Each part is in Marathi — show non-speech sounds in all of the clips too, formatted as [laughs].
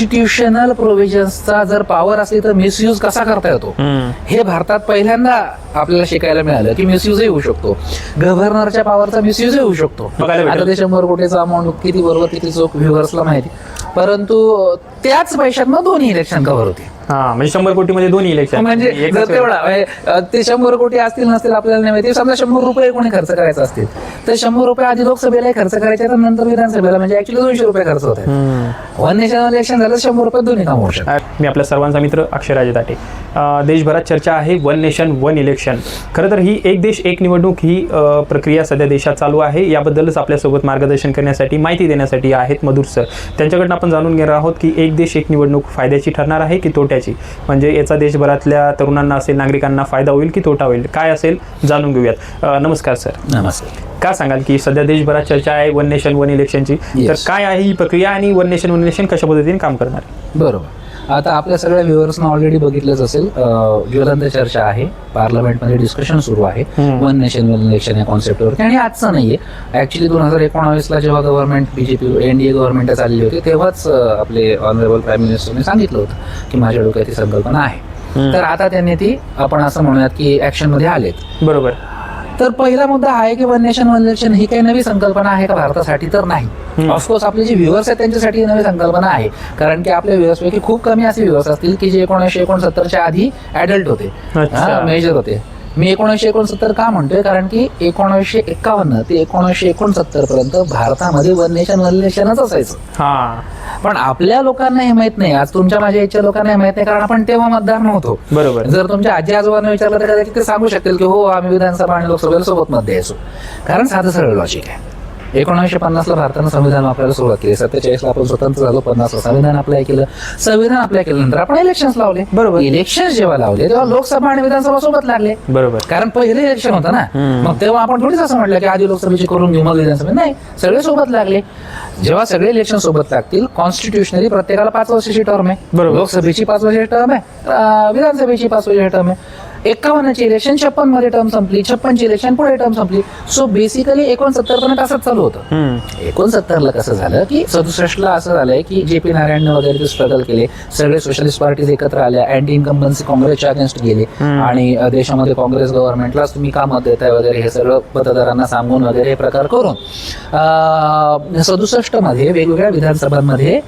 कॉन्स्टिट्युशनल प्रोव्हिजन्सचा जर पॉवर असली तर मिसयूज कसा करता येतो? हे भारतात पहिल्यांदा आपल्याला शिकायला मिळालं की मिसयूजही होऊ शकतो. गव्हर्नरच्या पॉवरचा मिसयूजही होऊ शकतो. आता ते शंभर कोटीचा अमाऊंट किती बरोबर किती चोख व्ह्युअर्सला माहिती. परंतु त्याच पैशातनं दोन्ही इलेक्शन कव्हर होते हा म्हणजे शंभर कोटी मध्ये दोन्ही इलेक्शन म्हणजे जर तेवढा म्हणजे, अ, ते शंभर कोटी असतील नसतील आपल्याला नाही माहिती. समजा शंभर रुपये कोणी खर्च करायचा असतील तर शंभर रुपये आधी लोकसभेला खर्च करायचे तर नंतर विधानसभेला म्हणजे ऍक्च्युली दोनशे रुपये खर्च होत वन नेशन इलेक्शन झालं तर शंभर रुपये दोन्ही काम होऊ शकतात. मी आपल्या सर्वांचा मित्र अक्षयराजे ताटे. अ, देशभरात चर्चा आहे वन नेशन वन इलेक्शन. खरं तर ही एक देश एक निवडणूक ही प्रक्रिया सध्या देशात चालू आहे. याबद्दलच आपल्यासोबत मार्गदर्शन करण्यासाठी माहिती देण्यासाठी आहेत मधुर सर. त्यांच्याकडनं आपण जाणून घेणार आहोत की एक देश एक निवडणूक फायद्याची ठरणार आहे की तोट्याची? म्हणजे याचा देशभरातल्या तरुणांना असेल नागरिकांना फायदा होईल की तोटा होईल? काय असेल जाणून घेऊयात. नमस्कार सर. नमस्ते काय सांगाल की सध्या देशभरात चर्चा आहे वन नेशन वन इलेक्शनची? तर. काय आहे ही प्रक्रिया आणि वन नेशन वन इलेक्शन कशा पद्धतीने काम करणार? बरोबर. आता आपल्या सगळ्या व्ह्युअर्सना ऑलरेडी बघितलंच असेल ज्वलंत चर्चा आहे. पार्लमेंटमध्ये डिस्कशन सुरू आहे. वन नेशन वन इलेक्शन या कॉन्सेप्टवरती आणि आजचं नाहीये. ऍक्च्युली दोन हजार एकोणावीसला जेव्हा गव्हर्नमेंट बीजेपी एनडीए गव्हर्नमेंट चालली होती तेव्हाच आपले ऑनरेबल प्राईम मिनिस्टरने सांगितलं होतं की माझ्या डोक्यात ही संकल्पना आहे. तर आता त्यांनी ती आपण असं म्हणूयात की ऍक्शनमध्ये आलेत. बरोबर. तर पहिला मुद्दा हा आहे की वन नेशन वन इलेक्शन ही काही नवी संकल्पना आहे का भारतासाठी? तर नाही. ऑफकोर्स आपले जे व्ह्युअर्स आहेत त्यांच्यासाठी नवी संकल्पना आहे. कारण की आपल्या व्ह्युअर्स पैकी खूप कमी असे व्ह्युअर्स असतील की जे एकोणीसशे एकोणसत्तरच्या आधी ऍडल्ट होते. मेजर होते. मी एकोणीसशे एकोणसत्तर का म्हणतोय? कारण की एकोणीसशे एकावन्न ते एकोणीसशे एकोणसत्तर पर्यंत भारतामध्ये वन नेशन वन इलेक्शनच असायचं. हा. पण आपल्या लोकांना हे माहीत नाही. आज तुमच्या माझ्या इच्छा लोकांना हे माहीत नाही. कारण आपण तेव्हा मतदार नव्हतो. बरोबर. जर तुमच्या आजी आजोबांना विचारलं तर कदाचित ते सांगू शकतील की हो आम्ही विधानसभा आणि लोकसभेला सोबत मत द्यायचो कारण साधं सरळ लॉजिक आहे. एकोणीसशे पन्नासला भारतानं संविधान वापरायला सुरुवात केली. सत्तेचाळीसला आपण स्वतंत्र झालो पन्नासला संविधान अप्लाय केलं. संविधान अप्लाय केल्यानंतर आपण इलेक्शन लावले. बरोबर. इलेक्शन जेव्हा लावले तेव्हा लोकसभा आणि विधानसभा सोबत लागले. बरोबर. कारण पहिले इलेक्शन होतं ना. मग तेव्हा आपण थोडीच असं म्हटलं की आधी लोकसभेची करून घेऊ मग विधानसभा नाही सगळे सोबत लागले. जेव्हा सगळे इलेक्शन सोबत लागतील कॉन्स्टिट्युशनली प्रत्येकाला पाच वर्षाची टर्म आहे. बरोबर. लोकसभेची पाच वर्षाची टर्म आहे. विधानसभेची पाच वर्षाची टर्म आहे. एकावन्नची इलेक्शन छप्पनमध्ये टर्म संपली छप्पनची इलेक्शन पुढे टर्म संपली सो बेसिकली एकोणसत्तर पर्यंत असंच चालू होतं. एकोणसत्तरला कसं झालं की सदुसष्टला असं झालंय की जे पी नारायणने वगैरे ते स्ट्रगल केले सगळे सोशलिस्ट पार्टीज एकत्र आल्या अँटी इन्कम्बन्सी काँग्रेसच्या अगेन्स्ट गेले. आणि देशामध्ये काँग्रेस गव्हर्नमेंटलाच तुम्ही का मत देताय वगैरे हे सगळं मतदारांना सांगून वगैरे हे प्रकार करून सदुसष्टमध्ये वेगवेगळ्या विधानसभांमध्ये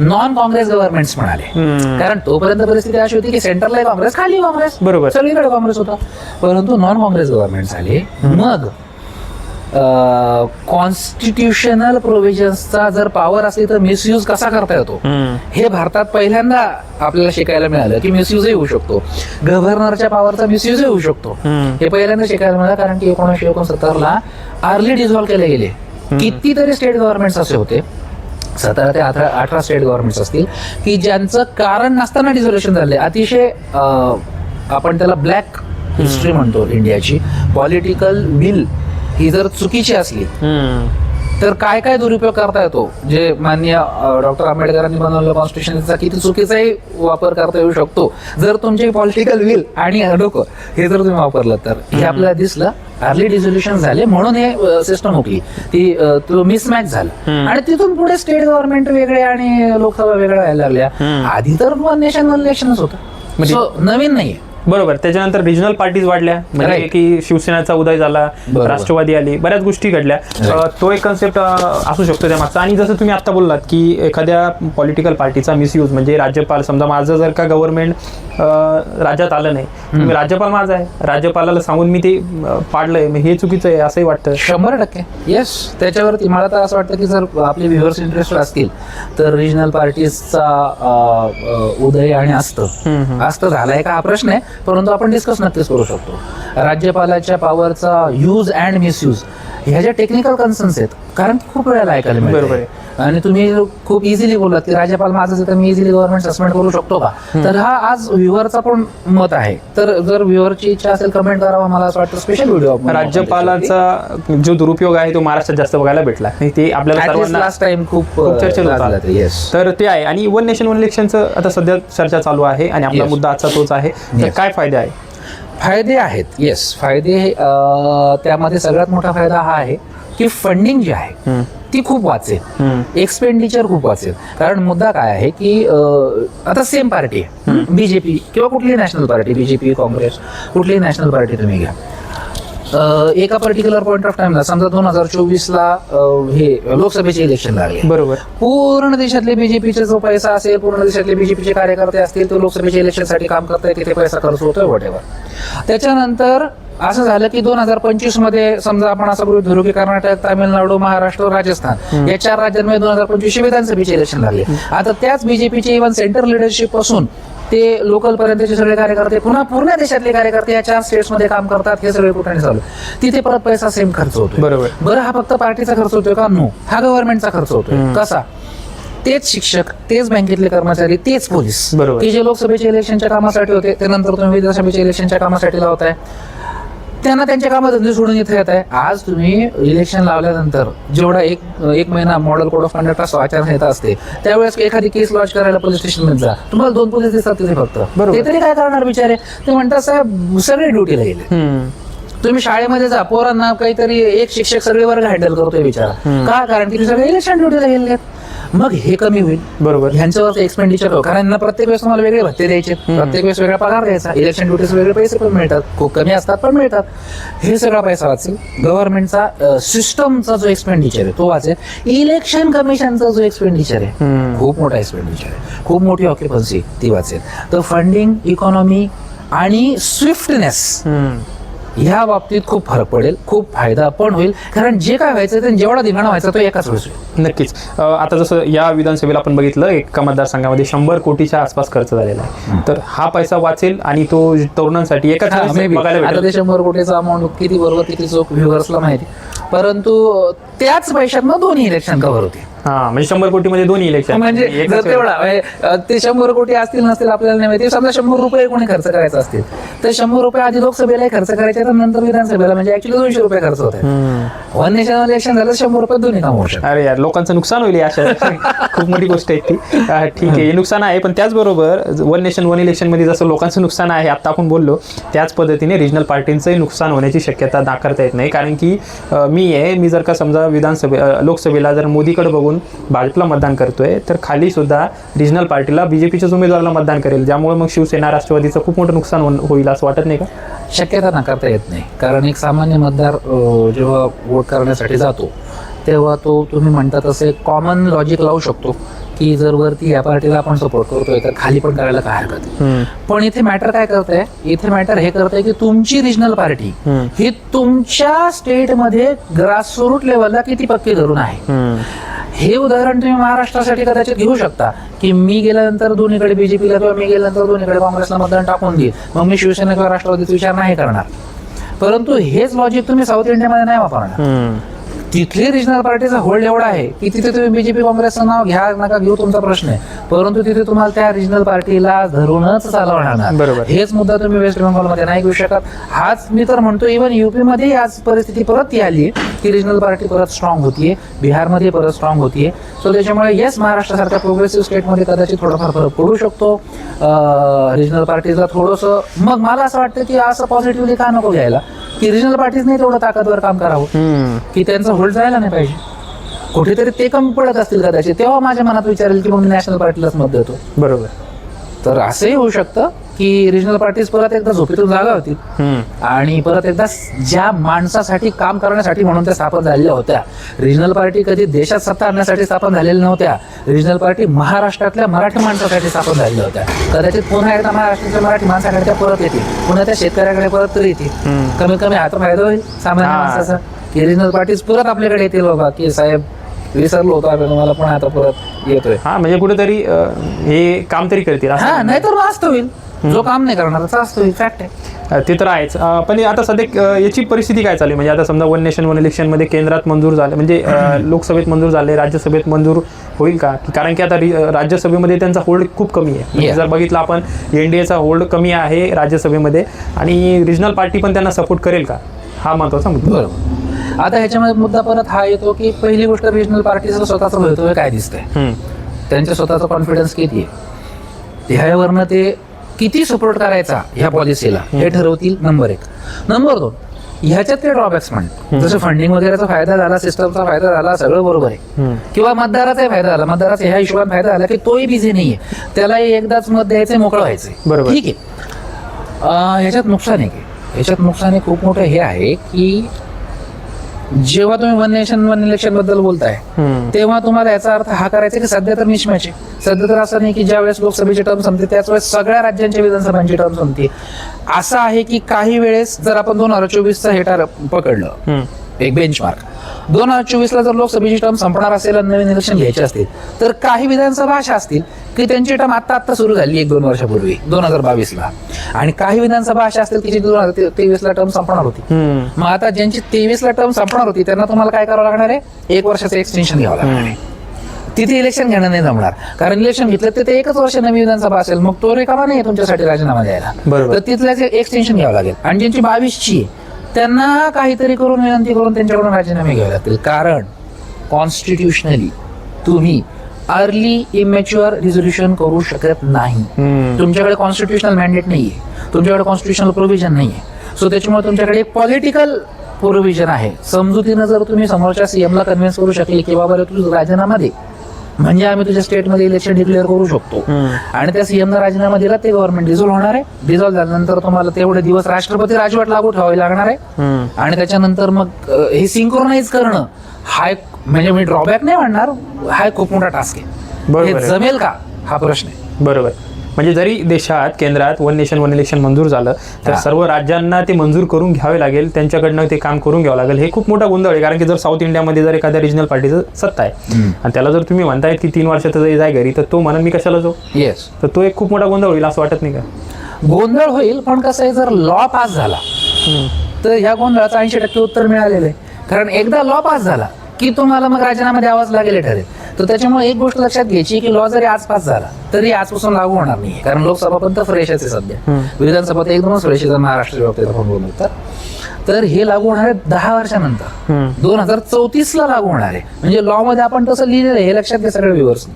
नॉन काँग्रेस गव्हर्नमेंट्स म्हणाले. कारण तोपर्यंत परिस्थिती अशी होती की सेंटरला काँग्रेस खाली काँग्रेस बरोबर. सगळीकडे काँग्रेस होता. परंतु नॉन काँग्रेस गव्हर्नमेंट झाले. मग कॉन्स्टिट्युशनल प्रोव्हिजन्सचा जर पॉवर असली तर मिसयूज कसा करता येतो. हे भारतात पहिल्यांदा आपल्याला शिकायला मिळालं की मिसयूजही होऊ शकतो. गव्हर्नरच्या पॉवरचा मिसयूजही होऊ शकतो. हे पहिल्यांदा शिकायला मिळालं कारण की एकोणीसशे एकोणसत्तरला अर्ली डिझॉल्व्ह केले गेले. कितीतरी स्टेट गव्हर्नमेंट्स असे होते. सतरा ते अठरा अठरा स्टेट गव्हर्नमेंट्स असतील की ज्यांचं कारण नसताना डिझोल्युशन झाले अतिशय आपण त्याला ब्लॅक हिस्ट्री म्हणतो इंडियाची. पॉलिटिकल विल ही जर चुकीची असली. तर काय काय दुरुपयोग करता येतो? जे मान्य डॉक्टर आंबेडकरांनी बनवलेलं कॉन्स्टिट्युशनचा किती चुकीचाही वापर करता येऊ शकतो. जर तुमचे पॉलिटिकल विल आणि डोकं हे जर तुम्ही वापरलं तर हे आपल्याला दिसलं अर्ली डिझोल्युशन झाले म्हणून हे सिस्टम हुकली. ती मिसमॅच झाला. आणि तिथून पुढे स्टेट गव्हर्नमेंट वेगळे आणि लोकसभा वेगळ्या व्हायला लागल्या. आधी तर वन नेशन वन इलेक्शनच होतं. म्हणजे- नवीन नाहीये. बरोबर. त्याच्यानंतर रिजनल पार्टीज वाढल्या. म्हणजे. की शिवसेनेचा उदय झाला. राष्ट्रवादी आली बऱ्याच गोष्टी घडल्या. तो एक कन्सेप्ट असू शकतो त्या मागचा. आणि जसं तुम्ही आता बोललात की एखाद्या पॉलिटिकल पार्टीचा मिसयूज म्हणजे राज्यपाल समजा माझं जर का गव्हर्नमेंट राज्यात आलं नाही. राज्यपाल माझा आहे. राज्यपालाला सांगून मी ते पाडलंय. हे चुकीचं आहे असंही वाटतं. शंभर टक्के. येस त्याच्यावरती मला तर असं वाटतं की जर आपले व्ह्युअर्स इंटरेस्ट असतील तर रिजनल पार्टीजचा उदय आणि अस्त. अस्त झालाय का? हा प्रश्न आहे. परंतु आपण डिस्कस नक्कीच करू शकतो. राज्यपालाच्या पॉवरचा यूज अँड मिसयूज ह्या ज्या टेक्निकल कन्सर्न्स आहेत. कारण खूप वेळेला ऐकायला बरोबर आहे. आणि तुम्ही खूप इझिली बोललात की राज्यपाल माझं तर मी इझिली गव्हर्नमेंट सस्पेंड करू शकतो का? तर हा आज व्ह्युअरचा पण मत आहे. तर जर व्ह्युअरची इच्छा असेल कमेंट करावा. मला असं वाटतं स्पेशल व्हिडिओ राज्यपालाचा जो दुरुपयोग आहे तो महाराष्ट्रात जास्त बघायला भेटला. ते आपल्याला सर्वांना लास्ट टाइम खूप येस तर ते आहे. आणि वन नेशन वन इलेक्शनचं आता सध्या चर्चा चालू आहे आणि आपला. मुद्दा आजचा तोच आहे. तर. काय फायदे आहे? फायदे आहेत. येस फायदे त्यामध्ये सगळ्यात मोठा फायदा हा आहे. की फंडिंग जी आहे ती खूप वाचेल. एक्सपेंडिचर खूप वाचेल. कारण मुद्दा काय आहे की आता सेम पार्टी आहे. बीजेपी किंवा कुठलीही नॅशनल पार्टी बीजेपी काँग्रेस कुठलीही नॅशनल पार्टी तुम्ही घ्या. एका पर्टिक्युलर पॉईंट ऑफ टाइमला समजा दोन हजार चोवीसला हे लोकसभेचे इलेक्शन लागले. बरोबर. पूर्ण देशातले बीजेपीचे जो पैसा असेल पूर्ण देशातले बीजेपीचे कार्यकर्ते असतील तो लोकसभेच्या इलेक्शनसाठी काम करताय तिथे पैसा खर्च होतोय वॉटेवर त्याच्यानंतर असं झालं की दोन हजार पंचवीसमध्ये समजा आपण असं गृहीत धरू की कर्नाटक तामिळनाडू महाराष्ट्र राजस्थान या चार राज्यांमध्ये दोन हजार पंचवीसचे विधानसभेचे इलेक्शन लागले. आता त्याच बीजेपीचे इव्हन सेंट्रल लिडरशिपपासून ते लोकल पर्यंतचे सगळे कार्यकर्ते पुन्हा पूर्ण देशातले कार्यकर्ते या चार स्टेट्समध्ये काम करतात हे सगळे कुठे चालू. तिथे परत पैसा सेम खर्च होतो बरोबर. बरं हा फक्त पार्टीचा खर्च होतोय का? नो हा गव्हर्नमेंटचा खर्च होतोय. कसा? तेच शिक्षक तेच बँकेतले कर्मचारी तेच पोलीस. बरोबर. की जे लोकसभेच्या इलेक्शनच्या कामासाठी होते ते नंतर तुम्ही विधानसभेच्या इलेक्शनच्या कामासाठी लावताय. त्यांना त्यांच्या कामधंदे सोडून इथे येत आहे. आज तुम्ही इलेक्शन लावल्यानंतर जेवढा एक एक महिना मॉडेल कोड ऑफ कंडक्ट असतो आचारसंहिता असते त्यावेळेस एखादी केस लॉन्च करायला पोलीस स्टेशन जा. तुम्हाला दोन पोलीस दिसतात तिथे फक्त. ते तरी काय करणार बिचारे? ते म्हणतात साहेब सगळे गेले. हम्म. तुम्ही शाळेमध्ये जा पोरांना काहीतरी एक शिक्षक सगळे वर्ग हँडल करतोय बिचारा. का? कारण की सगळे इलेक्शन ड्युटीला गेलेले आहेत. मग हे कमी होईल. बरोबर. ह्यांच्यावर एक्सपेंडिचर हो कारण यांना प्रत्येक वेळेस तुम्हाला वेगळे भत्ते द्यायचे. प्रत्येक वेळेस वेगळा पगार द्यायचा. इलेक्शन ड्युटीज वेगळे पैसे पण मिळतात. खूप कमी असतात पण मिळतात. हे सगळा पैसा वाचेल. गव्हर्नमेंटचा सिस्टमचा जो एक्सपेंडिचर आहे तो वाचेल. इलेक्शन कमिशनचा जो एक्सपेंडिचर आहे. खूप मोठा एक्सपेंडिचर आहे. खूप मोठी ऑक्युपन्सी ती वाचेल. तर फंडिंग इकॉनॉमी आणि स्विफ्टनेस. ह्या बाबतीत खूप फरक पडेल खूप फायदा पण होईल. कारण जे काय व्हायचं ते जेवढा दिवाणा व्हायचा तो एकाच वेळेस होईल. नक्कीच. आता जसं या विधानसभेला आपण बघितलं एका मतदारसंघामध्ये शंभर कोटीच्या आसपास खर्च झालेला आहे. तर हा पैसा वाचेल आणि तो तरुणांसाठी एकाच आता ते शंभर कोटीचा अमाऊंट किती बरोबर किती चोख व्ह्युअर्सला माहिती. परंतु त्याच पैशातनं दोन्ही इलेक्शन कव्हर होते हा म्हणजे शंभर कोटीमध्ये दोन्ही इलेक्शन म्हणजे जर तेवढा म्हणजे, ते शंभर कोटी असतील नसतील आपल्याला नाही माहिती. समजा शंभर रुपये कोणी खर्च करायचा असतील तर शंभर रुपये आधी लोकसभेला खर्च करायचे तर नंतर विधानसभेला म्हणजे ऍक्च्युली दोनशे रुपये खर्च होत वन नेशनल इलेक्शन झालं तर शंभर रुपये दोन्ही काम होऊ शकतात. अरे यार लोकांचं नुकसान होईल या अशा [laughs] खूप मोठी गोष्ट आहे ती. ठीक आहे हे नुकसान आहे पण त्याचबरोबर वन नेशन वन इलेक्शनमध्ये जसं लोकांचं नुकसान आहे आता आपण बोललो त्याच पद्धतीने रिजनल पार्टींचंही नुकसान होण्याची शक्यता नाकारता येत नाही. कारण की अ, मी आहे मी जर का समजा विधानसभे अ, लोकसभेला जर मोदीकडे बघून भाजपला मतदान करतोय तर खाली सुद्धा रिजनल पार्टीला बीजेपीच्याच उमेदवाराला मतदान करेल. ज्यामुळे मग शिवसेना राष्ट्रवादीचं खूप मोठं नुकसान होईल असं वाटत नाही का? शक्यता नाकारता येत नाही. कारण एक सामान्य मतदार जेव्हा वोट करण्यासाठी जातो तेव्हा तो तुम्ही म्हणता तसे कॉमन लॉजिक लावू शकतो की जर वरती या पार्टीला आपण सपोर्ट करतोय तर खाली पण करायला काय हरकत आहे? पण इथे मॅटर काय करतंय? इथे मॅटर हे करतंय की तुमची रिजनल पार्टी. ही तुमच्या स्टेटमध्ये ग्रासरूट लेवलला किती पक्के धरून आहे? हे उदाहरण तुम्ही महाराष्ट्रासाठी कदाचित घेऊ शकता की मी गेल्यानंतर दोन्हीकडे बीजेपीला किंवा मी गेल्यानंतर दोन्हीकडे काँग्रेसला मतदान टाकून देईल. मग मी शिवसेना किंवा राष्ट्रवादीचा विचार नाही करणार. परंतु हेच लॉजिक तुम्ही साऊथ इंडियामध्ये नाही वापरणार. तिथली रिजनल पार्टीचा होल्ड एवढा आहे की तिथे तुम्ही बीजेपी काँग्रेसचं नाव घ्या नका घेऊ तुमचा प्रश्न आहे. परंतु तिथे तुम्हाला त्या रिजनल पार्टीला धरूनच चालवणार. बरोबर. हेच मुद्दा तुम्ही वेस्ट बेंगॉलमध्ये नाही घेऊ शकत. हाच मी तर म्हणतो इव्हन युपी मध्ये आज परिस्थिती परत ती आली की रिजनल पार्टी परत स्ट्रॉंग होतीये बिहारमध्ये परत स्ट्रॉंग होतीये. सो त्याच्यामुळे येस महाराष्ट्रासारख्या प्रोग्रेसिव्ह स्टेटमध्ये कदाचित थोडाफार फरक पडू शकतो. रिजनल पार्टीला थोडंसं मग मला असं वाटतं की असं पॉझिटिव्हली का नको घ्यायला? की रिजनल पार्टीजने तेवढं ताकदवर काम करावं. की त्यांचं होल्ड जायला नाही पाहिजे. कुठेतरी ते कमी पडत असतील कदाचित. तेव्हा माझ्या मनात विचारेल की मग मी नॅशनल पार्टीलाच मत देतो. बरोबर. तर असंही होऊ शकतं. की रिजनल पार्टीज परत एकदा झोपेतून जागा होतील. आणि परत एकदा ज्या माणसासाठी काम करण्यासाठी म्हणून त्या स्थापन झालेल्या होत्या. रिजनल पार्टी कधी देशात सत्ता आणण्यासाठी स्थापन झालेल्या नव्हत्या. रिजनल पार्टी महाराष्ट्रातल्या मराठी माणसासाठी स्थापन झालेल्या होत्या. कदाचित पुन्हा एकदा महाराष्ट्रातल्या मराठी माणसाकडे त्या परत येतील. पुन्हा त्या शेतकऱ्याकडे परत तरी येतील. कमीत कमी हात फायदा होईल सामान्य हा. माणसाचा. की रिजनल पार्टीज परत आपल्याकडे येतील बाबा. की साहेब विसरलो होतो आपण तुम्हाला पण आता परत येतोय. हा म्हणजे कुठेतरी हे काम तरी करतील. हा नाहीतर मग असतं होईल. जो काम नाही करणार त्याचा असतो फॅक्ट आहे. ते तर आहेच. अ, पण आता सध्या अ, याची परिस्थिती काय चालू आहे म्हणजे आता समजा वन नेशन वन इलेक्शनमध्ये केंद्रात मंजूर झालं म्हणजे अ, लोकसभेत मंजूर झाले राज्यसभेत मंजूर होईल का? की कारण की आता रि- अ, राज्यसभेमध्ये त्यांचा होल्ड खूप कमी आहे. म्हणजे Yeah. जर बघितलं आपण एनडीएचा होल्ड कमी आहे राज्यसभेमध्ये आणि रिजनल पार्टी पण त्यांना सपोर्ट करेल का? हा महत्त्वाचा मुद्दा. बरोबर. आता ह्याच्यामध्ये मुद्दा परत हा येतो की पहिली गोष्ट रिजनल पार्टीचं स्वतःचं भवितव्य काय दिसतंय? हम्म. त्यांच्या स्वतःचा कॉन्फिडन्स किती आहे? ह्यावरनं ते किती सपोर्ट करायचा ह्या पॉलिसीला हे ठरवतील नंबर एक. नंबर दोन ह्याच्यात ते ड्रॉबॅक्स म्हण. जसं फंडिंग वगैरेचा फायदा झाला सिस्टमचा फायदा झाला सगळं बरोबर आहे. किंवा मतदाराचाही फायदा झाला. मतदाराचा ह्या हिशोबाने फायदा झाला की तोही बिझी नाहीये. त्यालाही एकदाच मत द्यायचंय मोकळं व्हायचंय बरोबर. ठीक आहे. ह्याच्यात नुकसान आहे. की ह्याच्यात नुकसान हे खूप मोठं हे आहे की जेव्हा तुम्ही वन नेशन वन इलेक्शनबद्दल बोलताय. तेव्हा तुम्हाला याचा अर्थ हा करायचा की सध्या तर मिशमॅच आहे सध्या तर असं नाही की ज्या वेळेस लोकसभेची टर्म संपते त्याच वेळेस सगळ्या राज्यांच्या विधानसभांची टर्म संपते असं आहे की काही वेळेस जर आपण दोन हजार चोवीसचा हेटार पकडलं. एक बेंचमार्क दोन हजार चोवीसला जर लोकसभेची टर्म संपणार असेल आणि नवीन इलेक्शन घ्यायचे असतील तर काही विधानसभा अशा असतील की त्यांची टर्म आता आता सुरू झाली एक दोन वर्षापूर्वी दोन हजार बावीसला. आणि काही विधानसभा अशा असतील की जी दोन हजार तेवीसला टर्म संपणार होती. मग आता ज्यांची तेवीसला टर्म संपणार होती त्यांना तुम्हाला काय करावं लागणार आहे? एक वर्षाचं एक्सटेन्शन घ्यावं लागणार आहे. तिथे इलेक्शन घेणं नाही जमणार. कारण इलेक्शन घेतलं तर ते एकच वर्ष नवी विधानसभा असेल मग तो रेखावा नाही तुमच्यासाठी राजीनामा द्यायला. बरोबर. तर तिथल्याच एक्सटेन्शन घ्यावं लागेल. आणि ज्यांची बावीसची आहे, त्यांना काहीतरी करून विनंती करून त्यांच्याकडून राजीनामे घ्यावे लागतील. कारण कॉन्स्टिट्युशनली तुम्ही अर्ली इमॅच्युअर रिझोल्युशन करू शकत नाही. तुमच्याकडे कॉन्स्टिट्युशनल मॅन्डेट नाहीये. तुमच्याकडे कॉन्स्टिट्युशनल प्रोव्हिजन नाहीये. सो त्याच्यामुळे तुमच्याकडे एक पॉलिटिकल प्रोव्हिजन आहे. समजुतीनं जर तुम्ही समोरच्या सीएमला कन्व्हिन्स करू शकले की बाबा तू राजीनामा दे. म्हणजे आम्ही तुझ्या स्टेटमध्ये इलेक्शन डिक्लेअर करू शकतो. आणि त्या सीएमनं राजीनामा दिला ते गव्हर्नमेंट डिझॉल्व्ह होणार आहे. डिझॉल्व्ह झाल्यानंतर तुम्हाला तेवढे दिवस राष्ट्रपती राजवट लागू ठेवावी लागणार आहे. आणि त्याच्यानंतर मग हे सिंक्रोनाइज करणं हा एक म्हणजे मी ड्रॉबॅक नाही म्हणणार हा एक खूप मोठा टास्क आहे. हे आहे. जमेल का? हा प्रश्न आहे. बरोबर. म्हणजे जरी देशात केंद्रात वन नेशन वन इलेक्शन मंजूर झालं तर. सर्व राज्यांना ते मंजूर करून घ्यावे लागेल त्यांच्याकडनं ते काम करून घ्यावं लागेल. हे खूप मोठा गोंधळ आहे कारण की जर साऊथ इंडियामध्ये जर एखाद्या रिजनल पार्टीचं सत्ता आहे. आणि त्याला जर तुम्ही म्हणतायत की तीन वर्षात जरी जाय घरी तर तो म्हणून मी कशाला जाऊ? येस तर तो एक खूप मोठा गोंधळ होईल असं वाटत नाही का? गोंधळ होईल पण कसं आहे जर लॉ पास झाला तर ह्या गोंधळाचं ऐंशी टक्के उत्तर मिळालेलं आहे. कारण एकदा लॉ पास झाला की तुम्हाला मग राजीनामा द्यावाच लागेल ठरेल. तर त्याच्यामुळे एक गोष्ट लक्षात घ्यायची की लॉ जरी आज पास झाला तरी आजपासून लागू होणार नाही कारण लोकसभा पण तर फ्रेशच आहे सध्या. विधानसभा तर एकदमच फ्रेश आहे महाराष्ट्राच्या बाबतीत तर. हे लागू होणार आहे दहा वर्षानंतर. दोन हजार चौतीस ला लागू होणार आहे. म्हणजे लॉ मध्ये आपण तसं लिहिलेलं आहे हे लक्षात घ्या सगळं व्ह्युअर्स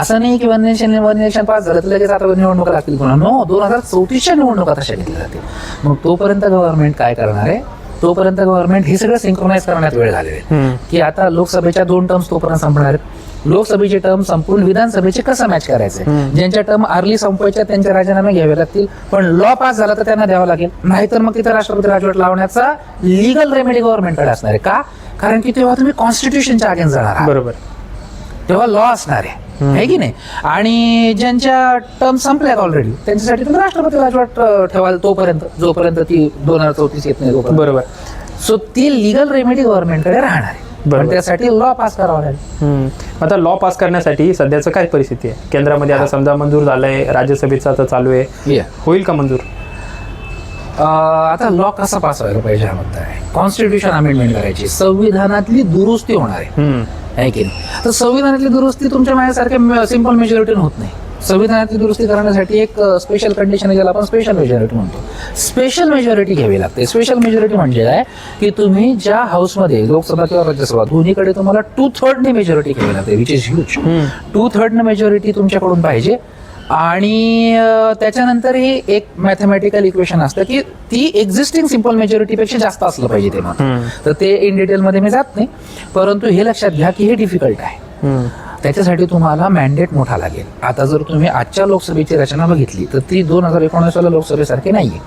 असं नाही की one nation one election pass झालं तर लगेच आता निवडणुका लागतील पुन्हा. नो दोन हजार चौतीसच्या निवडणुका तशा घेतल्या जातील. मग तोपर्यंत गव्हर्नमेंट काय करणार आहे? तोपर्यंत गव्हर्नमेंट हे सगळं सिंक्रोनाइज करण्यात वेळ घालवेल. हम्म. की आता लोकसभेच्या दोन टर्म्स तोपर्यंत संपणार आहेत. लोकसभेचे टर्म संपून विधानसभेचे कसं मॅच करायचंय ज्यांच्या टर्म अर्ली संपवायच्या त्यांचे राजीनामे घ्यावे लागतील. पण लॉ पास झाला तर त्यांना द्यावा लागेल. नाहीतर मग तिथे राष्ट्रपती राजवट लावण्याचा लिगल रेमेडी गव्हर्नमेंटकडे असणार आहे का? कारण की तेव्हा तुम्ही कॉन्स्टिट्यूशनच्या अगेन्स्ट जाणार. बरोबर. तेव्हा लॉ असणार आहे. है की नाही? आणि ज्यांच्या टर्म संपल्यात ऑलरेडी त्यांच्यासाठी तुम्ही राष्ट्रपती राजवट ठेवाल तोपर्यंत. जोपर्यंत ती दोन हजार चौतीस येत नाही बरोबर. सो ती लिगल रेमेडी गव्हर्नमेंटकडे राहणार आहे. पण त्यासाठी लॉ पास करावा लागेल. हम्म. आता लॉ पास करण्यासाठी सध्याचं काय परिस्थिती आहे? केंद्रामध्ये आता समजा मंजूर झालंय राज्यसभेचं आता चालू आहे. होईल का मंजूर? अं, आता लॉ कसा पास व्हायला पाहिजे हा मुद्दा आहे. कॉन्स्टिट्यूशन अमेंडमेंट करायची. संविधानातली दुरुस्ती होणार आहे. हम्म. आहे की नाही? तर संविधानातली दुरुस्ती तुमच्या माझ्यासारख्या सिंपल मेजॉरिटीने होत नाही. संविधानातली दुरुस्ती करण्यासाठी एक स्पेशल कंडिशन ज्याला आपण स्पेशल मेजॉरिटी म्हणतो. स्पेशल मेजॉरिटी घ्यावी लागते. स्पेशल मेजॉरिटी म्हणजे काय? की तुम्ही ज्या हाऊसमध्ये लोकसभा किंवा राज्यसभा दोन्हीकडे तुम्हाला टू थर्डने मेजॉरिटी घ्यावी लागते विच इज ह्यूज टू थर्डने मेजॉरिटी तुमच्याकडून पाहिजे. आणि अं, त्याच्यानंतर ही एक मॅथमॅटिकल इक्वेशन असतं की ती एक्झिस्टिंग सिंपल मेजॉरिटीपेक्षा जास्त असलं पाहिजे ते मत तर ते इन डिटेलमध्ये मी जात नाही. परंतु हे लक्षात घ्या की हे डिफिकल्ट आहे. त्याच्यासाठी तुम्हाला मॅन्डेट मोठा लागेल. आता जर तुम्ही आजच्या लोकसभेची रचना बघितली तर ती दोन हजार एकोणावीस वाल्या लोकसभेसारखी नाहीये.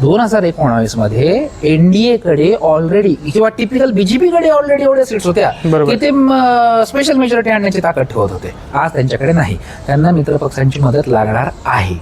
दोन हजार एकोणावीसमध्ये एनडीए कडे ऑलरेडी किंवा टिपिकल बीजेपी कडे ऑलरेडी एवढ्या सीट्स होत्या. की ते स्पेशल मेजॉरिटी आणण्याची ताकद ठेवत होते. आज त्यांच्याकडे नाही. त्यांना मित्र पक्षांची मदत लागणार आहे.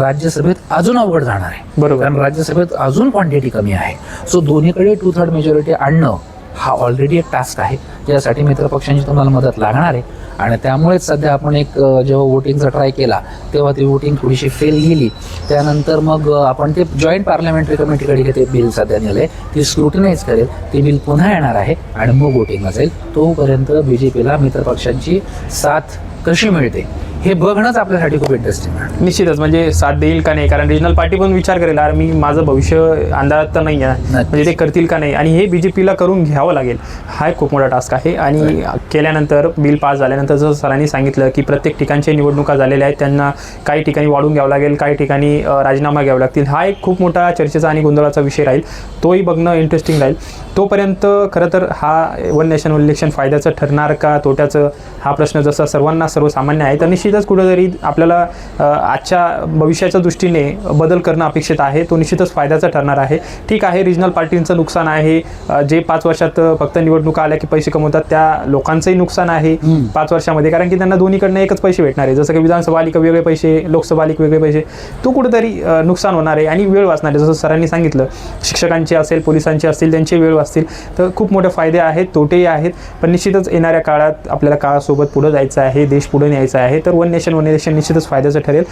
राज्यसभेत अजून अवघड जाणार आहे. बरोबर. कारण राज्यसभेत अजून क्वांटिटी कमी आहे. सो दोन्हीकडे टू थर्ड मेजॉरिटी आणणं हा ऑलरेडी एक टास्क आहे. ज्यासाठी मित्रपक्षांची तुम्हाला मदत लागणार आहे. आणि त्यामुळेच सध्या आपण एक जेव्हा वोटिंगचा ट्राय केला तेव्हा ती वोटिंग थोडीशी फेल गेली. त्यानंतर मग आपण ते जॉईंट पार्लमेंटरी कमिटीकडे ते बिल सध्या नेलंय. ती स्क्रुटनाइज करेल. ते बिल पुन्हा येणार आहे आणि मग वोटिंगला जाईल तोपर्यंत जे पीला मित्रपक्षांची साथ कशी मिळते? हे बघणंच आपल्यासाठी खूप इंटरेस्टिंग आहे. निश्चितच म्हणजे साथ देईल का नाही? कारण रिजनल पार्टी पण विचार करेल अरे मी माझं भविष्य अंधारात तर नाही आहे. म्हणजे ते करतील का नाही? आणि हे बीजेपीला करून घ्यावं लागेल. हा एक खूप मोठा टास्क आहे. आणि केल्यानंतर बिल पास झाल्यानंतर जसं सरांनी सांगितलं की प्रत्येक ठिकाणच्या निवडणुका झालेल्या आहेत त्यांना काही ठिकाणी वाढून घ्यावं लागेल काही ठिकाणी राजीनामा घ्यावे लागतील. हा एक खूप मोठा चर्चेचा आणि गोंधळाचा विषय राहील. तोही बघणं इंटरेस्टिंग राहील. तोपर्यंत खरं तर हा वन नॅशन वन इलेक्शन फायद्याचं ठरणार का? तोट्याचं हा प्रश्न जसा सर्वांना सर्वसामान्य आहे तर निश्चितच कुठेतरी आपल्याला आजच्या भविष्याच्या दृष्टीने बदल करणं अपेक्षित आहे. तो निश्चितच फायद्याचा ठरणार आहे. ठीक आहे रिजनल पार्टींचं नुकसान आहे. जे पाच वर्षात फक्त निवडणुका आल्या की पैसे कमवतात त्या लोकांचंही नुकसान आहे. पाच वर्षामध्ये. कारण की त्यांना दोन्हीकडनं एकच पैसे भेटणार आहे. जसं की विधानसभा आली का वेगळे पैसे लोकसभा आली वेगळे पैसे. तो कुठेतरी नुकसान होणार आहे आणि वेळ वाचणार आहे. जसं सरांनी सांगितलं शिक्षकांचे असेल पोलिसांचे असतील त्यांचे वेळ वाचतील तर खूप मोठे फायदे आहेत तोटेही आहेत. पण निश्चितच येणाऱ्या काळात आपल्याला काळासोबत पुढं जायचं आहे देश पुढे न्यायचा आहे. तर वन नेशन वन नेशन निश्चितच फायद्याचं ठरेल.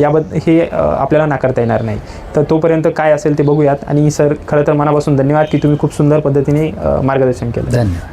याबद्दल हे आपल्याला नाकारता येणार नाही. तर तोपर्यंत काय असेल ते बघूयात. आणि सर खरं तर मनापासून धन्यवाद की तुम्ही खूप सुंदर पद्धतीने मार्गदर्शन केलं. धन्यवाद.